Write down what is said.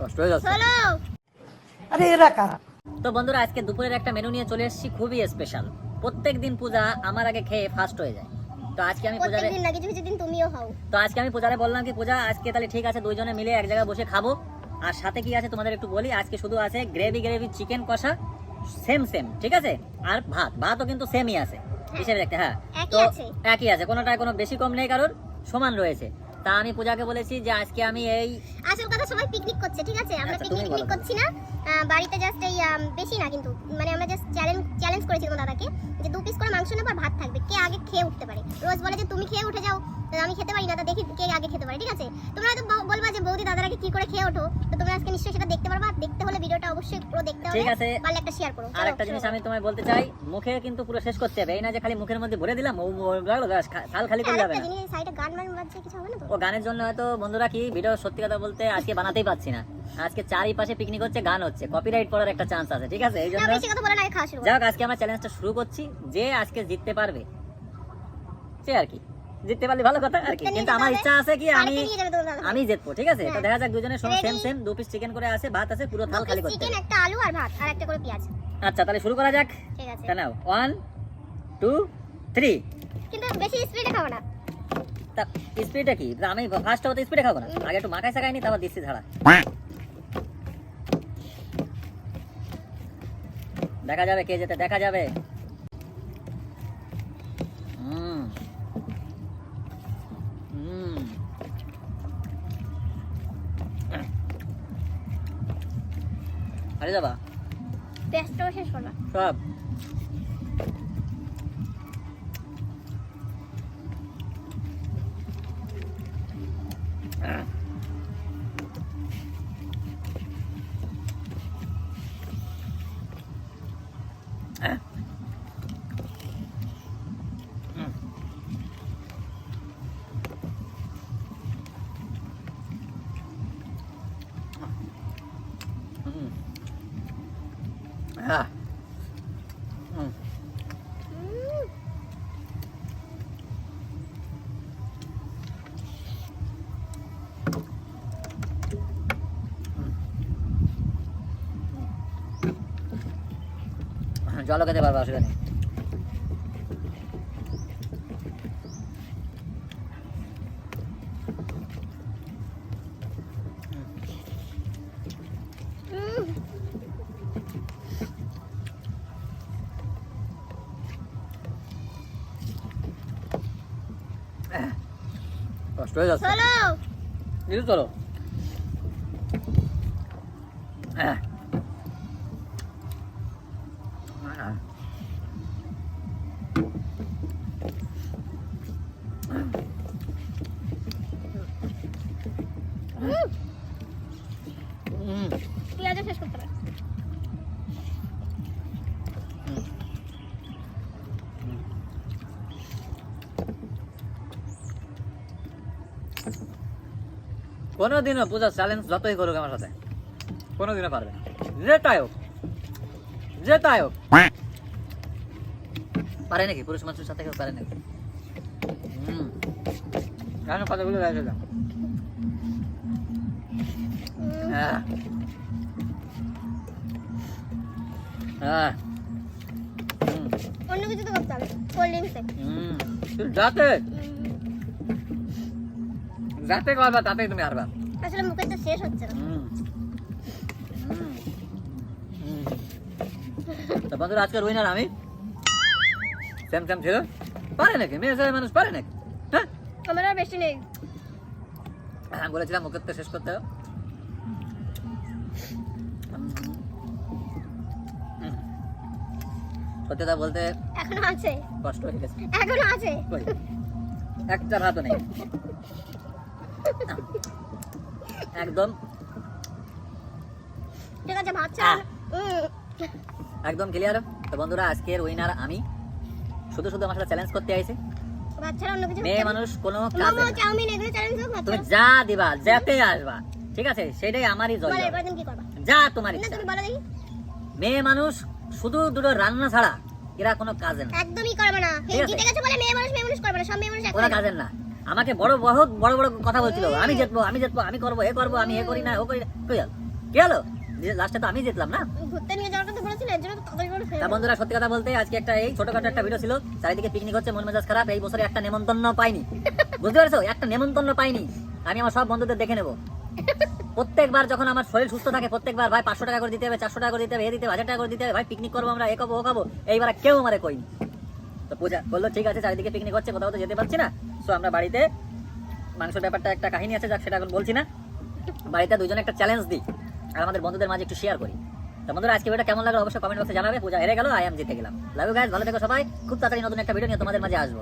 কষ্ট হয়ে যাচ্ছে। চলো। আরে এরা কারা? তো বন্ধুরা আজকে দুপুরের একটা মেনু নিয়ে চলে এসেছি খুবই স্পেশাল প্রত্যেক দিন পূজা আমার আগে খেয়ে ফার্স্ট হয়ে যায়। তো আজকে আমি পূজারে প্রত্যেকদিন না কিছু কিছু দিন তুমিও হও তো আজকে আমি পূজারে বললাম কি পূজা আজকে তাহলে ঠিক আছে দুইজনে মিলে এক জায়গায় বসে খাব। আর সাথে কি আছে তোমাদের একটু বলি আজকে শুধু আছে গ্রেভি গ্রেভি চিকেন কষা সেম সেম ঠিক আছে? আর ভাত ভাতও কিন্তু সেমই আছে। হিসেবে দেখতে হ্যাঁ তো একই আছে কোনোটায় কোনো বেশি কম নেই কারোর সমান রয়েছে। তা আমি পূজাকে বলেছি যে আজকে আমি এই আসল কথা সবাই পিকনিক করছে ঠিক আছে? আমরা আচ্ছা, পিকনিক তুমি পিকনিক করছি না। আহ, বাড়িতে জাস্ট এই বেশি না কিন্তু মানে আমরা জাস্ট চ্যালেঞ্জ চ্যালেঞ্জ করেছি তোমার দাদাকে যে দু পিস করে মাংস নেব আর ভাত থাকবে। কে আগে খেয়ে উঠতে পারে? রোজ বলে যে তুমি খেয়ে উঠে যাও। আমি খেতে পারি না তা দেখি কে আগে খেতে পারে ঠিক আছে? তোমরা হয়তো বলবা যে দাদারা কি করে খেয়ে ওঠো? তো তোমরা আজকে নিশ্চয়ই সেটা দেখতে পারবা। দেখতে হলে ভিডিওটা অবশ্যই পুরো দেখতে হবে। ঠিক আছে। পারলে একটা শেয়ার করো। আর একটা জিনিস আমি তোমায় বলতে চাই মুখে কিন্তু পুরো শেষ করতে হবে। এই না যে খালি মুখের মধ্যে ভরে দিলাম খা- খালি করে যাবে একটা না। জিনিস সাইডে গান মান বাজছে কিছু হবে না তো? ও গানের জন্য হয়তো বন্ধুরা কি ভিডিও সত্যি কথা বলতে আজকে বানাতেই পাচ্ছি না। আজকে চারিপাশে পিকনিক হচ্ছে গান হচ্ছে। কপিরাইট পড়ার একটা চান্স আছে ঠিক আছে? এই জন্য বেশি কথা বলে না খাওয়া শুরু যাক আজকে আমরা চ্যালেঞ্জটা শুরু করছি। যে আজকে জিততে পারবে সে আর কি। জিততে পারলে ভালো কথা। আর কি কিন্তু আমার ইচ্ছা আছে কি আমি। আমি জিতবো ঠিক আছে? তো হ্যাঁ। দেখা যাক দুজনের সঙ্গে সেম? সেম দু পিস চিকেন করে আছে ভাত আছে পুরো থাল খালি করতে চিকেন একটা আলু আর ভাত আর একটা করে পেঁয়াজ। আচ্ছা তাহলে শুরু করা যাক। ঠিক আছে। তা নাও ওয়ান টু থ্রি কিন্তু বেশি স্পিডে খাব না। তা স্পিডটা কি? আমি ফার্স্ট হতে স্পিডে খাব না? আগে একটু মাখাই সাকাইনি তারপর দিচ্ছি ধারা দেখা যাবে কে যেতে দেখা যাবে। আরে যাবা? পেঁয়াজটাও শেষ করবা সব? হুম উম, জলও খেতে পারব অসুবিধা নেই। হয়ে যাচ্ছে। চলো। চলো। হ্যাঁ। কোনোদিনও পূজার চ্যালেঞ্জ যতই করুক আমার সাথে কোনোদিনও পারবে না। যেটাই হোক যেটাই হোক। পারে নাকি? পুরুষ মানুষের সাথে কেউ পারে নাকি? হুম। কেন কথাগুলো হ্যাঁ। হ্যাঁ। অন্য কিছু তো করতে হবে কোল্ড ড্রিঙ্কসে হুম যাতে যাতে করবা তাতেই তুমি হারবা। আসলে মুখে তো শেষ হচ্ছে না। তো বন্ধুরা আজকের উইনার আমি। স্যাম স্যাম ছিল। পারে নাকি? মেয়ে ছেলে মানুষ পারে নাকি? হ্যাঁ? আমার আর বেশি নেই। হ্যাঁ বলেছিলাম মুখের তো শেষ করতে হবে। হুম। হুম। সত্যি কথা বলতে এখনও আছে। কষ্ট হয়ে গেছে। এখনও আছে। একটা ভাতও নেই। একদম। ঠিক আছে ভাত ছাড়া একদম ক্লিয়ার তো বন্ধুরা আজকের উইনার আমি। শুধু শুধু আমার সাথে চ্যালেঞ্জ করতে আইছে। মেয়ে মানুষ কোনো তুমি যা দিবা যেতে আসবা। ঠিক আছে সেটাই আমারই জয়। যা তোমার মেয়ে মানুষ শুধু দুটো রান্না ছাড়া এরা কোনো কাজে না। একদমই করবে না। জিতে গেছে বলে মেয়ে মানুষ মেয়ে মানুষ করবে না। সব মেয়ে মানুষ কাজের না। আমাকে বড় বড় বড় বড় কথা বলছিল আমি জিতবো আমি জিতবো আমি করব এ করব আমি এ করি না ও করি না কই গেল? কি হলো? লাস্টে তো আমি জিতলাম না? ঘুরতে নিয়ে যাওয়ার কথা বলেছিল এর জন্য তো তাড়াতাড়ি করে তা বন্ধুরা সত্যি কথা বলতে আজকে একটা এই ছোটখাটো একটা ভিডিও ছিল চারিদিকে পিকনিক হচ্ছে মন মেজাজ খারাপ এই বছরে একটা নেমন্তন্ন পাইনি। বুঝতে পারছ? একটা নেমন্তন্ন পাইনি। আমি আমার সব বন্ধুদের দেখে নেব। প্রত্যেকবার যখন আমার শরীর সুস্থ থাকে প্রত্যেকবার ভাই পাঁচশো টাকা করে দিতে হবে চারশো টাকা করে দিতে হবে এ দিতে হবে হাজার টাকা করে দিতে হবে ভাই পিকনিক করব আমরা এ খাব ও খাব এইবার কেউ আমারে কইনি। তো পূজা বলল ঠিক আছে চারিদিকে পিকনিক হচ্ছে কোথাও তো যেতে পারছি না। আমরা বাড়িতে, মাংসের ব্যাপারটা একটা কাহিনী আছে, যাক সেটা এখন বলছি না। বাড়িতে দুজনে একটা চ্যালেঞ্জ দিই, আর আমাদের বন্ধুদের মাঝে একটু শেয়ার করি। তোমাদের আজকে ভিডিওটা কেমন লাগল অবশ্যই কমেন্ট বক্সে জানাবে। পূজা হেরে গেল আই এম জিতে গেলাম। লাভ গাছ ভালো থেকো সবাই। খুব তাড়াতাড়ি নতুন একটা ভিডিও নিয়ে তোমাদের মাঝে আসব।